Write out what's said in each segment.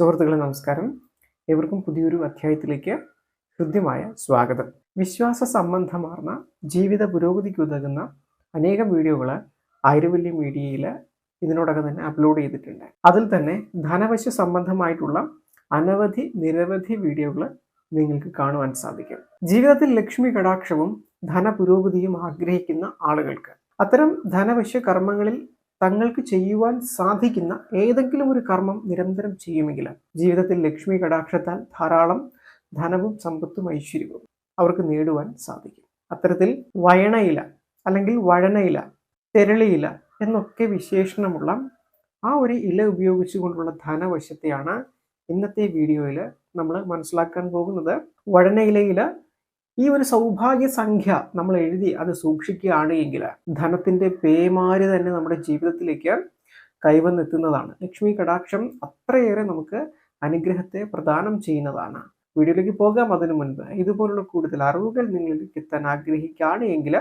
സുഹൃത്തുക്കളെ നമസ്കാരം. ഏവർക്കും പുതിയൊരു അധ്യായത്തിലേക്ക് ഹൃദ്യമായ സ്വാഗതം. വിശ്വാസ സംബന്ധമാർന്ന ജീവിത പുരോഗതിക്ക് ഉതകുന്ന അനേകം വീഡിയോകൾ ആയിരവല്യ മീഡിയയിൽ ഇതിനോടകം തന്നെ അപ്ലോഡ് ചെയ്തിട്ടുണ്ട്. അതിൽ തന്നെ ധനവശ്യ സംബന്ധമായിട്ടുള്ള അനവധി നിരവധി വീഡിയോകൾ നിങ്ങൾക്ക് കാണുവാൻ സാധിക്കും. ജീവിതത്തിൽ ലക്ഷ്മി കടാക്ഷവും ധനപുരോഗതിയും ആഗ്രഹിക്കുന്ന ആളുകൾക്ക് അത്തരം ധനവശ്യ കർമ്മങ്ങളിൽ തങ്ങൾക്ക് ചെയ്യുവാൻ സാധിക്കുന്ന ഏതെങ്കിലും ഒരു കർമ്മം നിരന്തരം ചെയ്യുമെങ്കിൽ ജീവിതത്തിൽ ലക്ഷ്മി കടാക്ഷത്താൽ ധാരാളം ധനവും സമ്പത്തും ഐശ്വര്യവും അവർക്ക് നേടുവാൻ സാധിക്കും. അത്തരത്തിൽ വയണയില അല്ലെങ്കിൽ വഴനയില തെരളിയില എന്നൊക്കെ വിശേഷണമുള്ള ആ ഒരു ഇല ഉപയോഗിച്ചുകൊണ്ടുള്ള ധനവശത്തെയാണ് ഇന്നത്തെ വീഡിയോയിൽ നമ്മൾ മനസ്സിലാക്കാൻ പോകുന്നത്. വഴനയിലയിൽ ഈ ഒരു സൗഭാഗ്യ സംഖ്യ നമ്മൾ എഴുതി അത് സൂക്ഷിക്കുകയാണ് എങ്കിൽ ധനത്തിന്റെ പേമാര് തന്നെ നമ്മുടെ ജീവിതത്തിലേക്ക് കൈവന്നെത്തുന്നതാണ്. ലക്ഷ്മി കടാക്ഷം അത്രയേറെ നമുക്ക് അനുഗ്രഹത്തെ പ്രദാനം ചെയ്യുന്നതാണ്. വീഡിയോയിലേക്ക് പോകാം. അതിനു മുൻപ് ഇതുപോലുള്ള കൂടുതൽ അറിവുകൾ നിങ്ങൾക്ക് എത്താൻ ആഗ്രഹിക്കുകയാണ് എങ്കിൽ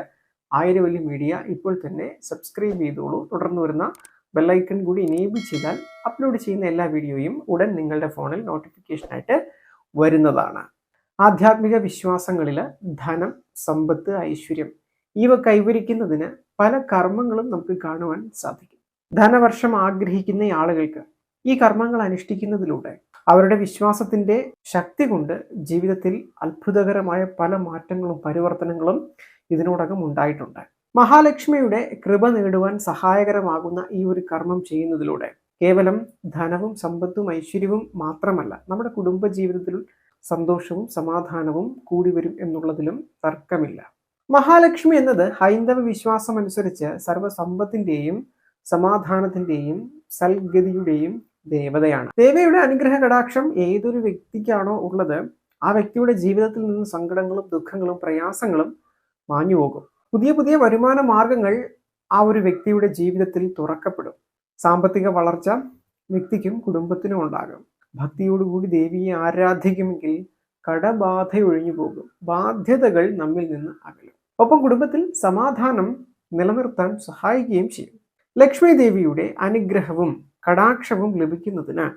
ആയിരവലി മീഡിയ ഇപ്പോൾ തന്നെ സബ്സ്ക്രൈബ് ചെയ്തോളൂ. തുടർന്ന് വരുന്ന ബെല്ലൈക്കൺ കൂടി എനേബിൾ ചെയ്താൽ അപ്ലോഡ് ചെയ്യുന്ന എല്ലാ വീഡിയോയും ഉടൻ നിങ്ങളുടെ ഫോണിൽ നോട്ടിഫിക്കേഷനായിട്ട് വരുന്നതാണ്. ആധ്യാത്മിക വിശ്വാസങ്ങളിൽ ധനം സമ്പത്ത് ഐശ്വര്യം ഇവ കൈവരിക്കുന്നതിന് പല കർമ്മങ്ങളും നമുക്ക് കാണുവാൻ സാധിക്കും. ധനവർഷം ആഗ്രഹിക്കുന്ന ആളുകൾക്ക് ഈ കർമ്മങ്ങൾ അനുഷ്ഠിക്കുന്നതിലൂടെ അവരുടെ വിശ്വാസത്തിന്റെ ശക്തി കൊണ്ട് ജീവിതത്തിൽ അത്ഭുതകരമായ പല മാറ്റങ്ങളും പരിവർത്തനങ്ങളും ഇതിനോടകം ഉണ്ടായിട്ടുണ്ട്. മഹാലക്ഷ്മിയുടെ കൃപ നേടുവാൻ സഹായകരമാകുന്ന ഈ ഒരു കർമ്മം ചെയ്യുന്നതിലൂടെ കേവലം ധനവും സമ്പത്തും ഐശ്വര്യവും മാത്രമല്ല നമ്മുടെ കുടുംബ ജീവിതത്തിൽ സന്തോഷവും സമാധാനവും കൂടി വരും എന്നുള്ളതിലും തർക്കമില്ല. മഹാലക്ഷ്മി എന്നത് ഹൈന്ദവ വിശ്വാസം അനുസരിച്ച് സർവസമ്പത്തിന്റെയും സമാധാനത്തിന്റെയും സൽഗതിയുടെയും ദേവതയാണ്. ദേവയുടെ അനുഗ്രഹ കടാക്ഷം ഏതൊരു വ്യക്തിക്കാണോ ഉള്ളത് ആ വ്യക്തിയുടെ ജീവിതത്തിൽ നിന്ന് സങ്കടങ്ങളും ദുഃഖങ്ങളും പ്രയാസങ്ങളും മാഞ്ഞു പോകും. പുതിയ പുതിയ വരുമാന മാർഗങ്ങൾ ആ ഒരു വ്യക്തിയുടെ ജീവിതത്തിൽ തുറക്കപ്പെടും. സാമ്പത്തിക വളർച്ച വ്യക്തിക്കും കുടുംബത്തിനും ഉണ്ടാകും. ഭക്തിയോടുകൂടി ദേവിയെ ആരാധിക്കുമെങ്കിൽ കടബാധ ഒഴിഞ്ഞു പോകും. ബാധ്യതകൾ നമ്മിൽ നിന്ന് അകലും. ഒപ്പം കുടുംബത്തിൽ സമാധാനം നിലനിർത്താൻ സഹായിക്കുകയും ചെയ്യും. ലക്ഷ്മി ദേവിയുടെ അനുഗ്രഹവും കടാക്ഷവും ലഭിക്കുന്നതിന്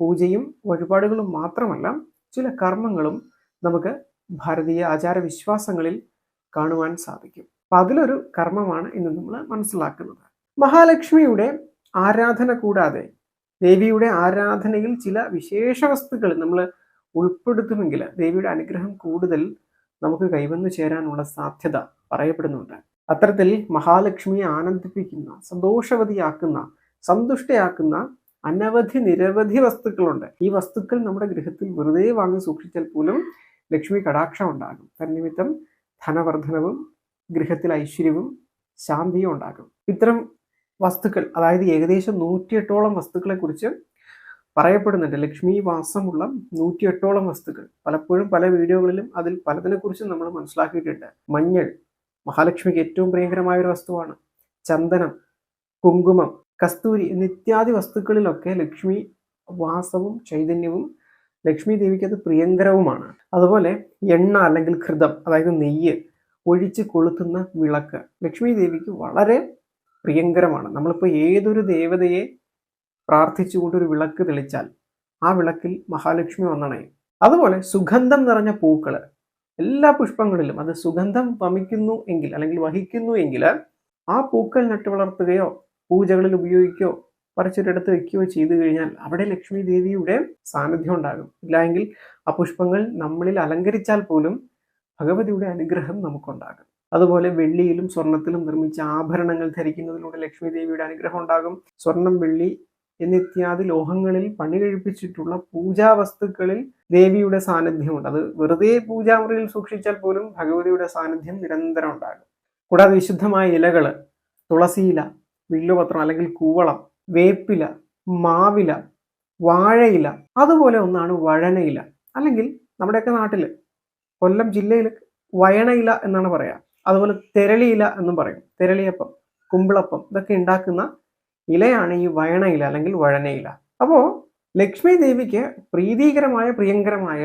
പൂജയും വഴിപാടുകളും മാത്രമല്ല ചില കർമ്മങ്ങളും നമുക്ക് ഭാരതീയ ആചാര വിശ്വാസങ്ങളിൽ കാണുവാൻ സാധിക്കും. അപ്പൊ അതിലൊരു കർമ്മമാണ് ഇന്ന് നമ്മൾ മനസ്സിലാക്കുന്നത്. മഹാലക്ഷ്മിയുടെ ആരാധന കൂടാതെ ദേവിയുടെ ആരാധനയിൽ ചില വിശേഷ വസ്തുക്കൾ നമ്മൾ ഉൾപ്പെടുത്തുമെങ്കിൽ ദേവിയുടെ അനുഗ്രഹം കൂടുതൽ നമുക്ക് കൈവന്നു ചേരാനുള്ള സാധ്യത പറയപ്പെടുന്നുണ്ട്. അത്തരത്തിൽ മഹാലക്ഷ്മിയെ ആനന്ദിപ്പിക്കുന്ന സന്തോഷവതിയാക്കുന്ന സന്തുഷ്ടയാക്കുന്ന അനവധി നിരവധി വസ്തുക്കളുണ്ട്. ഈ വസ്തുക്കൾ നമ്മുടെ ഗൃഹത്തിൽ വെറുതെ വാങ്ങി സൂക്ഷിച്ചാൽ പോലും ലക്ഷ്മി കടാക്ഷം ഉണ്ടാകും. തന്നിമിത്തം ധനവർദ്ധനവും ഗൃഹത്തിൽ ഐശ്വര്യവും ശാന്തിയും ഉണ്ടാകും. ഇത്തരം വസ്തുക്കൾ അതായത് ഏകദേശം നൂറ്റിയെട്ടോളം വസ്തുക്കളെ കുറിച്ച് പറയപ്പെടുന്നുണ്ട്. ലക്ഷ്മി വാസമുള്ള നൂറ്റിയെട്ടോളം വസ്തുക്കൾ. പലപ്പോഴും പല വീഡിയോകളിലും അതിൽ പലതിനെ കുറിച്ചും നമ്മൾ മനസ്സിലാക്കിയിട്ടുണ്ട്. മഞ്ഞൾ മഹാലക്ഷ്മിക്ക് ഏറ്റവും പ്രിയങ്കരമായ ഒരു വസ്തുവാണ്. ചന്ദനം കുങ്കുമം കസ്തൂരി എന്നിത്യാദി വസ്തുക്കളിലൊക്കെ ലക്ഷ്മി വാസവും ചൈതന്യവും ലക്ഷ്മി ദേവിക്ക് അത് പ്രിയങ്കരവുമാണ്. അതുപോലെ എണ്ണ അല്ലെങ്കിൽ ഘൃതം അതായത് നെയ്യ് ഒഴിച്ച് കൊളുത്തുന്ന വിളക്ക് ലക്ഷ്മി ദേവിക്ക് വളരെ പ്രിയങ്കരമാണ്. നമ്മളിപ്പോൾ ഏതൊരു ദേവതയെ പ്രാർത്ഥിച്ചുകൊണ്ട് ഒരു വിളക്ക് തെളിച്ചാൽ ആ വിളക്കിൽ മഹാലക്ഷ്മി വന്നണയും. അതുപോലെ സുഗന്ധം നിറഞ്ഞ പൂക്കൾ എല്ലാ പുഷ്പങ്ങളിലും അത് സുഗന്ധം വമിക്കുന്നു എങ്കിൽ അല്ലെങ്കിൽ വഹിക്കുന്നു എങ്കിൽ ആ പൂക്കൾ നട്ടു വളർത്തുകയോ പൂജകളിൽ ഉപയോഗിക്കുകയോ പറിച്ചൊരിടത്ത് വെക്കുകയോ ചെയ്തു കഴിഞ്ഞാൽ അവിടെ ലക്ഷ്മി ദേവിയുടെ സാന്നിധ്യം ഉണ്ടാകും. ഇല്ലായെങ്കിൽ ആ പുഷ്പങ്ങൾ നമ്മളിൽ അലങ്കരിച്ചാൽ പോലും ഭഗവതിയുടെ അനുഗ്രഹം നമുക്കുണ്ടാകും. അതുപോലെ വെള്ളിയിലും സ്വർണത്തിലും നിർമ്മിച്ച ആഭരണങ്ങൾ ധരിക്കുന്നതിലൂടെ ലക്ഷ്മി ദേവിയുടെ അനുഗ്രഹം ഉണ്ടാകും. സ്വർണം വെള്ളി എന്നിത്യാദി ലോഹങ്ങളിൽ പണി കഴിപ്പിച്ചിട്ടുള്ള പൂജാ വസ്തുക്കളിൽ ദേവിയുടെ സാന്നിധ്യമുണ്ട്. അത് വെറുതെ പൂജാമുറിയിൽ സൂക്ഷിച്ചാൽ പോലും ഭഗവതിയുടെ സാന്നിധ്യം നിരന്തരം ഉണ്ടാകും. കൂടാതെ വിശുദ്ധമായ ഇലകൾ തുളസിയില വില്ലുപത്രം അല്ലെങ്കിൽ കൂവളം വേപ്പില മാവില വാഴയില അതുപോലെ ഒന്നാണ് വഴനയില. അല്ലെങ്കിൽ നമ്മുടെയൊക്കെ നാട്ടിൽ കൊല്ലം ജില്ലയിൽ വയണയില എന്നാണ് പറയാ. അതുപോലെ തെരളിയില എന്നും പറയും. തെരളിയപ്പം കുമ്പിളപ്പം ഇതൊക്കെ ഉണ്ടാക്കുന്ന ഇലയാണ് ഈ വയണയില അല്ലെങ്കിൽ വഴനയില അപ്പോൾ ലക്ഷ്മി ദേവിക്ക് പ്രീതികരമായ പ്രിയങ്കരമായ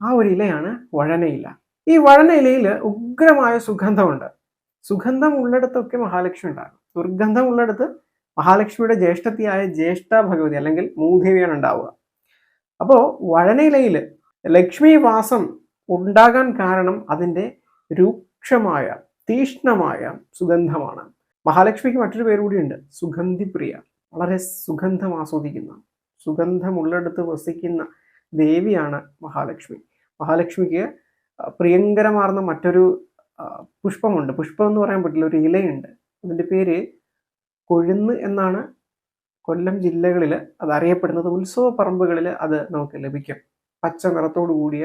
ആ ഒരു ഇലയാണ് വഴനയില ഈ വഴനയിലയിൽ ഉഗ്രമായ സുഗന്ധമുണ്ട്. സുഗന്ധം ഉള്ളിടത്തൊക്കെ മഹാലക്ഷ്മി ഉണ്ടാകും. ദുർഗന്ധം ഉള്ളിടത്ത് മഹാലക്ഷ്മിയുടെ ജ്യേഷ്ഠത്തിയായ ജ്യേഷ്ഠ ഭഗവതി അല്ലെങ്കിൽ മൂദേവിയാണ് ഉണ്ടാവുക. അപ്പോൾ വഴനയിലയിൽ ലക്ഷ്മി വാസം ഉണ്ടാകാൻ കാരണം അതിന്റെ രൂക്ഷമായ തീഷ്ണമായ സുഗന്ധമാണ്. മഹാലക്ഷ്മിക്ക് മറ്റൊരു പേര് കൂടിയുണ്ട്. സുഗന്ധിപ്രിയ. വളരെ സുഗന്ധം ആസ്വദിക്കുന്ന സുഗന്ധമുള്ളിടത്ത് വസിക്കുന്ന ദേവിയാണ് മഹാലക്ഷ്മി. മഹാലക്ഷ്മിക്ക് പ്രിയങ്കരമാർന്ന മറ്റൊരു പുഷ്പമുണ്ട്. പുഷ്പം എന്ന് പറയാൻ പറ്റില്ല ഒരു ഇലയുണ്ട്. അതിന്റെ പേര് കൊഴുന്ന് എന്നാണ്. കൊല്ലം ജില്ലകളിൽ അത് അറിയപ്പെടുന്നത്. ഉത്സവ പറമ്പുകളിൽ അത് നമുക്ക് ലഭിക്കും. പച്ച നിറത്തോടു കൂടിയ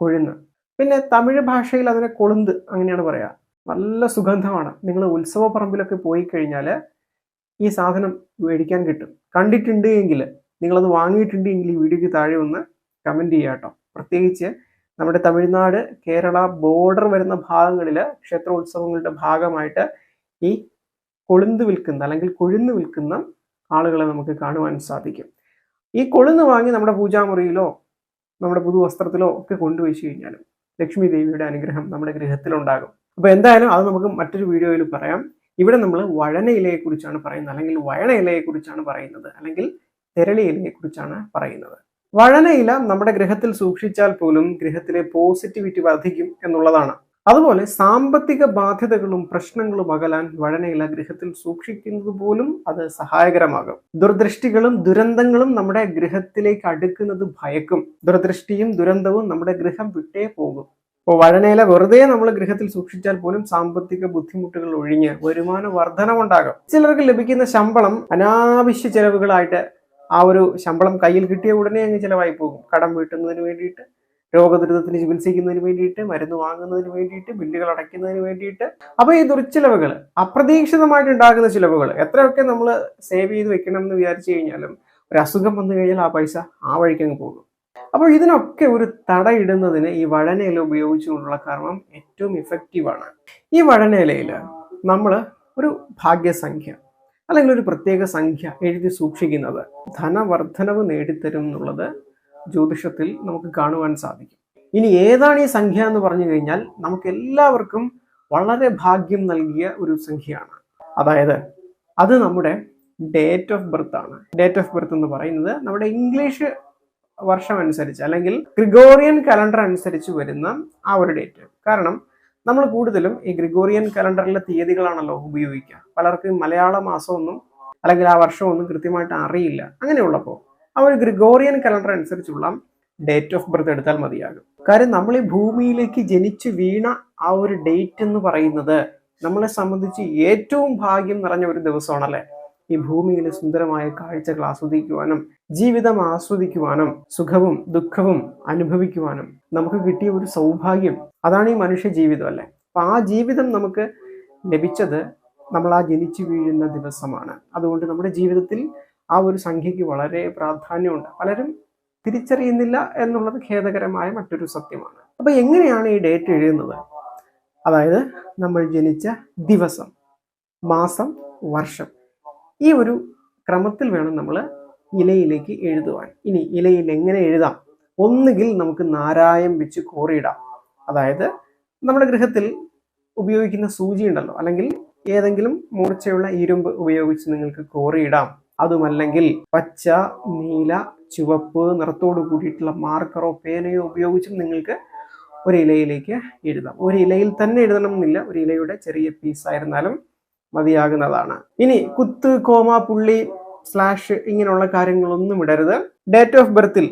കൊഴുന്ന്. പിന്നെ തമിഴ് ഭാഷയിൽ അതിനെ കൊളുന്ത് അങ്ങനെയാണ് പറയുക നല്ല സുഗന്ധമാണ്. നിങ്ങൾ ഉത്സവ പറമ്പിലൊക്കെ പോയി കഴിഞ്ഞാൽ ഈ സാധനം മേടിക്കാൻ കിട്ടും. കണ്ടിട്ടുണ്ട് എങ്കിൽ നിങ്ങളത് വാങ്ങിയിട്ടുണ്ട് എങ്കിൽ ഈ വീഡിയോയ്ക്ക് താഴെ ഒന്ന് കമന്റ് ചെയ്യുക കേട്ടോ. പ്രത്യേകിച്ച് നമ്മുടെ തമിഴ്നാട് കേരള ബോർഡർ വരുന്ന ഭാഗങ്ങളിൽ ക്ഷേത്രോത്സവങ്ങളുടെ ഭാഗമായിട്ട് ഈ കൊളുന്ത് വിൽക്കുന്ന അല്ലെങ്കിൽ കൊഴുന്ന് വിൽക്കുന്ന ആളുകളെ നമുക്ക് കാണുവാൻ സാധിക്കും. ഈ കൊളുന്ന് വാങ്ങി നമ്മുടെ പൂജാമുറിയിലോ നമ്മുടെ പുതുവസ്ത്രത്തിലോ ഒക്കെ കൊണ്ടുവച്ചു കഴിഞ്ഞാലും ലക്ഷ്മി ദേവിയുടെ അനുഗ്രഹം നമ്മുടെ ഗൃഹത്തിലുണ്ടാകും. അപ്പോൾ എന്തായാലും അത് നമുക്ക് മറ്റൊരു വീഡിയോയിൽ പറയാം. ഇവിടെ നമ്മൾ വഴന ഇലയെക്കുറിച്ചാണ് പറയുന്നത്. അല്ലെങ്കിൽ വയണ ഇലയെക്കുറിച്ചാണ് പറയുന്നത്. അല്ലെങ്കിൽ തെരളി ഇലയെക്കുറിച്ചാണ് പറയുന്നത്. വഴന ഇല നമ്മുടെ ഗൃഹത്തിൽ സൂക്ഷിച്ചാൽ പോലും ഗൃഹത്തിലെ പോസിറ്റിവിറ്റി വർദ്ധിക്കും എന്നുള്ളതാണ്. അതുപോലെ സാമ്പത്തിക ബാധ്യതകളും പ്രശ്നങ്ങളും അകലാൻ വഴനയില ഗൃഹത്തിൽ സൂക്ഷിക്കുന്നത് പോലും അത് സഹായകരമാകും. ദുർദൃഷ്ടികളും ദുരന്തങ്ങളും നമ്മുടെ ഗൃഹത്തിലേക്ക് അടുക്കുന്നത് ഭയക്കും. ദുർദൃഷ്ടിയും ദുരന്തവും നമ്മുടെ ഗൃഹം വിട്ടേ പോകും. അപ്പോൾ വഴനയില വെറുതെ നമ്മൾ ഗൃഹത്തിൽ സൂക്ഷിച്ചാൽ പോലും സാമ്പത്തിക ബുദ്ധിമുട്ടുകൾ ഒഴിഞ്ഞ് വരുമാന വർധനമുണ്ടാകും ചിലർക്ക് ലഭിക്കുന്ന ശമ്പളം അനാവശ്യ ചെലവുകളായിട്ട് ആ ഒരു ശമ്പളം കയ്യിൽ കിട്ടിയ ഉടനെ അങ്ങ് ചിലവായി പോകും. കടം വീട്ടുന്നതിന് വേണ്ടിയിട്ട് രോഗദുരിതത്തിന് ചികിത്സിക്കുന്നതിന് വേണ്ടിയിട്ട് മരുന്ന് വാങ്ങുന്നതിന് വേണ്ടിയിട്ട് ബില്ലുകൾ അടയ്ക്കുന്നതിന് വേണ്ടിയിട്ട്. അപ്പൊ ഈ ദുർച്ചിലവുകൾ അപ്രതീക്ഷിതമായിട്ട് ഉണ്ടാകുന്ന ചിലവുകൾ എത്രയൊക്കെ നമ്മൾ സേവ് ചെയ്ത് വെക്കണം എന്ന് വിചാരിച്ചു കഴിഞ്ഞാലും ഒരു അസുഖം വന്നു കഴിഞ്ഞാൽ ആ പൈസ ആ വഴിക്ക് അങ്ങ് പോകും. അപ്പോൾ ഇതിനൊക്കെ ഒരു തടയിടുന്നതിന് ഈ വഴനയില ഉപയോഗിച്ചുകൊണ്ടുള്ള കർമ്മം ഏറ്റവും ഇഫക്റ്റീവാണ് ഈ വഴനയിലയിൽ നമ്മൾ ഒരു ഭാഗ്യസംഖ്യ അല്ലെങ്കിൽ ഒരു പ്രത്യേക സംഖ്യ എഴുതി സൂക്ഷിക്കുന്നത് ധനവർദ്ധനവ് നേടിത്തരും എന്നുള്ളത് ജ്യോതിഷത്തിൽ നമുക്ക് കാണുവാൻ സാധിക്കും. ഇനി ഏതാണ് ഈ സംഖ്യ എന്ന് പറഞ്ഞു കഴിഞ്ഞാൽ നമുക്ക് എല്ലാവർക്കും വളരെ ഭാഗ്യം നൽകിയ ഒരു സംഖ്യയാണ്. അതായത് അത് നമ്മുടെ ഡേറ്റ് ഓഫ് ബർത്ത് ആണ്. ഡേറ്റ് ഓഫ് ബർത്ത് എന്ന് പറയുന്നത് നമ്മുടെ ഇംഗ്ലീഷ് വർഷം അനുസരിച്ച് അല്ലെങ്കിൽ ഗ്രിഗോറിയൻ കലണ്ടർ അനുസരിച്ച് വരുന്ന ആ ഒരു ഡേറ്റ് കാരണം നമ്മൾ കൂടുതലും ഈ ഗ്രിഗോറിയൻ കലണ്ടറിലെ തീയതികളാണല്ലോ ഉപയോഗിക്കുക. പലർക്കും മലയാള മാസമൊന്നും അല്ലെങ്കിൽ ആ വർഷമൊന്നും കൃത്യമായിട്ട് അറിയില്ല. അങ്ങനെയുള്ളപ്പോൾ ആ ഒരു ഗ്രിഗോറിയൻ കലണ്ടർ അനുസരിച്ചുള്ള ഡേറ്റ് ഓഫ് ബർത്ത് എടുത്താൽ മതിയാകും. കാര്യം നമ്മൾ ഈ ഭൂമിയിലേക്ക് ജനിച്ചു വീണ ആ ഒരു ഡേറ്റ് എന്ന് പറയുന്നത് നമ്മളെ സംബന്ധിച്ച് ഏറ്റവും ഭാഗ്യം നിറഞ്ഞ ഒരു ദിവസമാണല്ലേ? ഈ ഭൂമിയിലെ സുന്ദരമായ കാഴ്ചകൾ ആസ്വദിക്കുവാനും ജീവിതം ആസ്വദിക്കുവാനും സുഖവും ദുഃഖവും അനുഭവിക്കുവാനും നമുക്ക് കിട്ടിയ ഒരു സൗഭാഗ്യം അതാണ് ഈ മനുഷ്യ ജീവിതം അല്ലേ? അപ്പൊ ആ ജീവിതം നമുക്ക് ലഭിച്ചത് നമ്മൾ ആ ജനിച്ചു വീഴുന്ന ദിവസമാണ്. അതുകൊണ്ട് നമ്മുടെ ജീവിതത്തിൽ ആ ഒരു സംഖ്യയ്ക്ക് വളരെ പ്രാധാന്യമുണ്ട്. പലരും തിരിച്ചറിയുന്നില്ല എന്നുള്ളത് ഖേദകരമായ മറ്റൊരു സത്യമാണ്. അപ്പൊ എങ്ങനെയാണ് ഈ ഡേറ്റ് എഴുതുന്നത്? അതായത് നമ്മൾ ജനിച്ച ദിവസം മാസം വർഷം. ഈ ഒരു ക്രമത്തിൽ വേണം നമ്മൾ ഇലയിലേക്ക് എഴുതുവാൻ. ഇനി ഇലയിൽ എങ്ങനെ എഴുതാം? ഒന്നുകിൽ നമുക്ക് നാരായം വെച്ച് കോറിയിടാം. അതായത് നമ്മുടെ ഗൃഹത്തിൽ ഉപയോഗിക്കുന്ന സൂചി ഉണ്ടല്ലോ. അല്ലെങ്കിൽ ഏതെങ്കിലും മൂർച്ചയുള്ള ഇരുമ്പ് ഉപയോഗിച്ച് നിങ്ങൾക്ക് കോറിയിടാം. അതുമല്ലെങ്കിൽ പച്ച നീല ചുവപ്പ് നിറത്തോട് കൂടിയിട്ടുള്ള മാർക്കറോ പേനയോ ഉപയോഗിച്ചും നിങ്ങൾക്ക് ഒരു ഇലയിലേക്ക് എഴുതാം. ഒരു ഇലയിൽ തന്നെ എഴുതണം എന്നില്ല ഒരു ഇലയുടെ ചെറിയ പീസായിരുന്നാലും മതിയാകുന്നതാണ്. ഇനി കുത്ത് കോമ പുള്ളി സ്ലാഷ് ഇങ്ങനെയുള്ള കാര്യങ്ങളൊന്നും ഇടരുത്. ഡേറ്റ് ഓഫ് ബർത്തിൽ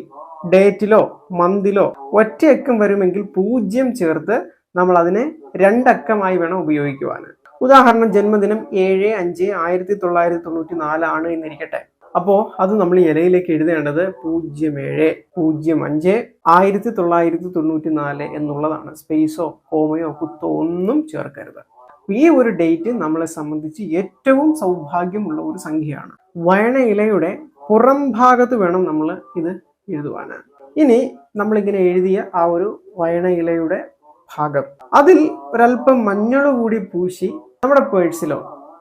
ഡേറ്റിലോ മന്തിലോ ഒറ്റയക്കം വരുമെങ്കിൽ പൂജ്യം ചേർത്ത് നമ്മൾ അതിനെ രണ്ടക്കമായി വേണം ഉപയോഗിക്കുവാൻ. ഉദാഹരണം ജന്മദിനം ഏഴ് അഞ്ച് ആയിരത്തി തൊള്ളായിരത്തി തൊണ്ണൂറ്റി നാലാണ് എന്നിരിക്കട്ടെ. അപ്പോൾ അത് നമ്മൾ ഇലയിലേക്ക് എഴുതേണ്ടത് പൂജ്യം ഏഴ് പൂജ്യം അഞ്ച് ആയിരത്തി തൊള്ളായിരത്തി തൊണ്ണൂറ്റി നാല് എന്നുള്ളതാണ്. സ്പേസോ കോമയോ കുത്തോ ഒന്നും ചേർക്കരുത്. ഈ ഒരു ഡേറ്റ് നമ്മളെ സംബന്ധിച്ച് ഏറ്റവും സൗഭാഗ്യമുള്ള ഒരു സംഖ്യയാണ്. വയണ ഇലയുടെ പുറം ഭാഗത്ത് വേണം നമ്മൾ ഇത് എഴുതുവാൻ ഇനി നമ്മളിങ്ങനെ എഴുതിയ ആ ഒരു വയണ ഇലയുടെ ഭാഗം. അതിൽ ഒരല്പം മഞ്ഞൾ കൂടി പൂശി നമ്മുടെ പേഴ്സിലോ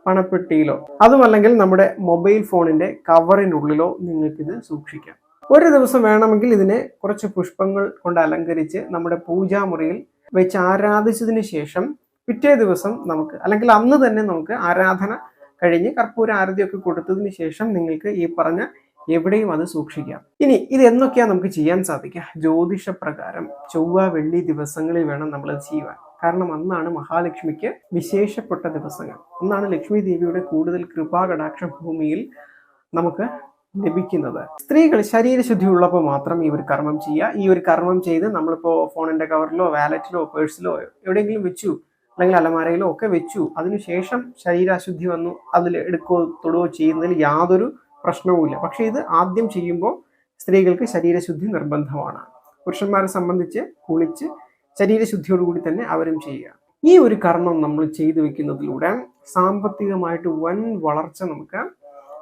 പണപ്പെട്ടിയിലോ അതുമല്ലെങ്കിൽ നമ്മുടെ മൊബൈൽ ഫോണിന്റെ കവറിനുള്ളിലോ നിങ്ങൾക്കിത് സൂക്ഷിക്കാം. ഒരു ദിവസം വേണമെങ്കിൽ ഇതിനെ കുറച്ച് പുഷ്പങ്ങൾ കൊണ്ട് അലങ്കരിച്ച് നമ്മുടെ പൂജാമുറിയിൽ വെച്ച് ആരാധിച്ചതിന് ശേഷം പിറ്റേ ദിവസം നമുക്ക് അല്ലെങ്കിൽ അന്ന് തന്നെ നമുക്ക് ആരാധന കഴിഞ്ഞ് കർപ്പൂര ആരതിയൊക്കെ കൊടുത്തതിന് ശേഷം നിങ്ങൾക്ക് ഈ പറഞ്ഞ എവിടെയും അത് സൂക്ഷിക്കാം. ഇനി ഇത് എന്നൊക്കെയാ നമുക്ക് ചെയ്യാൻ സാധിക്കുക? ജ്യോതിഷ പ്രകാരം ചൊവ്വ വെള്ളി ദിവസങ്ങളിൽ വേണം നമ്മൾ ചെയ്യുവാൻ. കാരണം അന്നാണ് മഹാലക്ഷ്മിക്ക് വിശേഷപ്പെട്ട ദിവസങ്ങൾ. അന്നാണ് ലക്ഷ്മി ദേവിയുടെ കൂടുതൽ കൃപാകടാക്ഷ ഭൂമിയിൽ നമുക്ക് ലഭിക്കുന്നത്. സ്ത്രീകൾ ശരീരശുദ്ധി ഉള്ളപ്പോൾ മാത്രം ഈ ഒരു കർമ്മം ചെയ്യുക. ഈ ഒരു കർമ്മം ചെയ്ത് നമ്മളിപ്പോൾ ഫോണിന്റെ കവറിലോ വാലറ്റിലോ പേഴ്സിലോ എവിടെയെങ്കിലും വെച്ചു അല്ലെങ്കിൽ അലമാരയിലോ ഒക്കെ വെച്ചു അതിനുശേഷം ശരീരാശുദ്ധി വന്നു അതിൽ എടുക്കുകയോ തൊടുകയോ ചെയ്യുന്നതിൽ യാതൊരു പ്രശ്നവുമില്ല. പക്ഷേ ഇത് ആദ്യം ചെയ്യുമ്പോൾ സ്ത്രീകൾക്ക് ശരീരശുദ്ധി നിർബന്ധമാണ്. പുരുഷന്മാരെ സംബന്ധിച്ച് കുളിച്ച് ശരീരശുദ്ധിയോടുകൂടി തന്നെ അവരും ചെയ്യുക. ഈ ഒരു കർമ്മം നമ്മൾ ചെയ്തു വെക്കുന്നതിലൂടെ സാമ്പത്തികമായിട്ട് വൻ വളർച്ച നമുക്ക്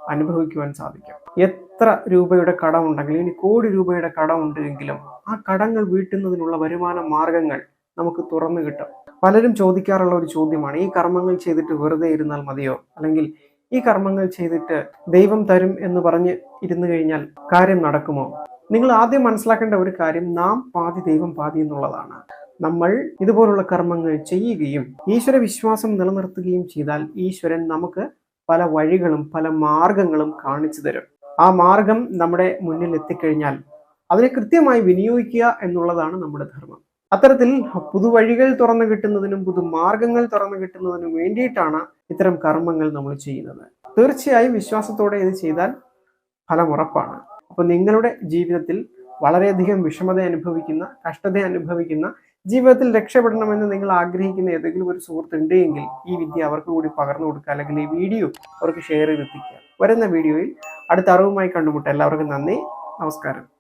അനുഭവിക്കുവാൻ സാധിക്കും. എത്ര രൂപയുടെ കടം ഉണ്ടെങ്കിലും ഇനി കോടി രൂപയുടെ കടം ഉണ്ടെങ്കിലും ആ കടങ്ങൾ വീട്ടുന്നതിനുള്ള വരുമാന മാർഗങ്ങൾ നമുക്ക് തുറന്നു കിട്ടും. പലരും ചോദിക്കാറുള്ള ഒരു ചോദ്യമാണ് ഈ കർമ്മങ്ങൾ ചെയ്തിട്ട് വെറുതെ ഇരുന്നാൽ മതിയോ? അല്ലെങ്കിൽ ഈ കർമ്മങ്ങൾ ചെയ്തിട്ട് ദൈവം തരും എന്ന് പറഞ്ഞ് ഇരുന്നു കഴിഞ്ഞാൽ കാര്യം നടക്കുമോ? നിങ്ങൾ ആദ്യം മനസ്സിലാക്കേണ്ട ഒരു കാര്യം നാം പാതി ദൈവം പാതി എന്നുള്ളതാണ്. നമ്മൾ ഇതുപോലുള്ള കർമ്മങ്ങൾ ചെയ്യുകയും ഈശ്വര വിശ്വാസം നിലനിർത്തുകയും ചെയ്താൽ ഈശ്വരൻ നമുക്ക് പല വഴികളും പല മാർഗങ്ങളും കാണിച്ചു തരും. ആ മാർഗം നമ്മുടെ മുന്നിൽ എത്തിക്കഴിഞ്ഞാൽ അതിനെ കൃത്യമായി വിനിയോഗിക്കുക എന്നുള്ളതാണ് നമ്മുടെ ധർമ്മം. അത്തരത്തിൽ പുതുവഴികൾ തുറന്നു കിട്ടുന്നതിനും പുതുമാർഗങ്ങൾ തുറന്നു കിട്ടുന്നതിനും വേണ്ടിയിട്ടാണ് ഇത്തരം കർമ്മങ്ങൾ നമ്മൾ ചെയ്യുന്നത്. തീർച്ചയായും വിശ്വാസത്തോടെ ഇത് ചെയ്താൽ ഫലം ഉറപ്പാണ്. അപ്പോൾ നിങ്ങളുടെ ജീവിതത്തിൽ വളരെയധികം വിഷമത അനുഭവിക്കുന്ന കഷ്ടത അനുഭവിക്കുന്ന ജീവിതത്തിൽ രക്ഷപ്പെടണമെന്ന് നിങ്ങൾ ആഗ്രഹിക്കുന്ന ഏതെങ്കിലും ഒരു സുഹൃത്ത് ഉണ്ടെങ്കിൽ ഈ വിദ്യ അവർക്ക് കൂടി പകർന്നു കൊടുക്കുക അല്ലെങ്കിൽ ഈ വീഡിയോ അവർക്ക് ഷെയർ ചെയ്തെത്തിക്കുക. വരുന്ന വീഡിയോയിൽ അടുത്ത അറിവുമായി കണ്ടുമുട്ടാം. എല്ലാവർക്കും നന്ദി. നമസ്കാരം.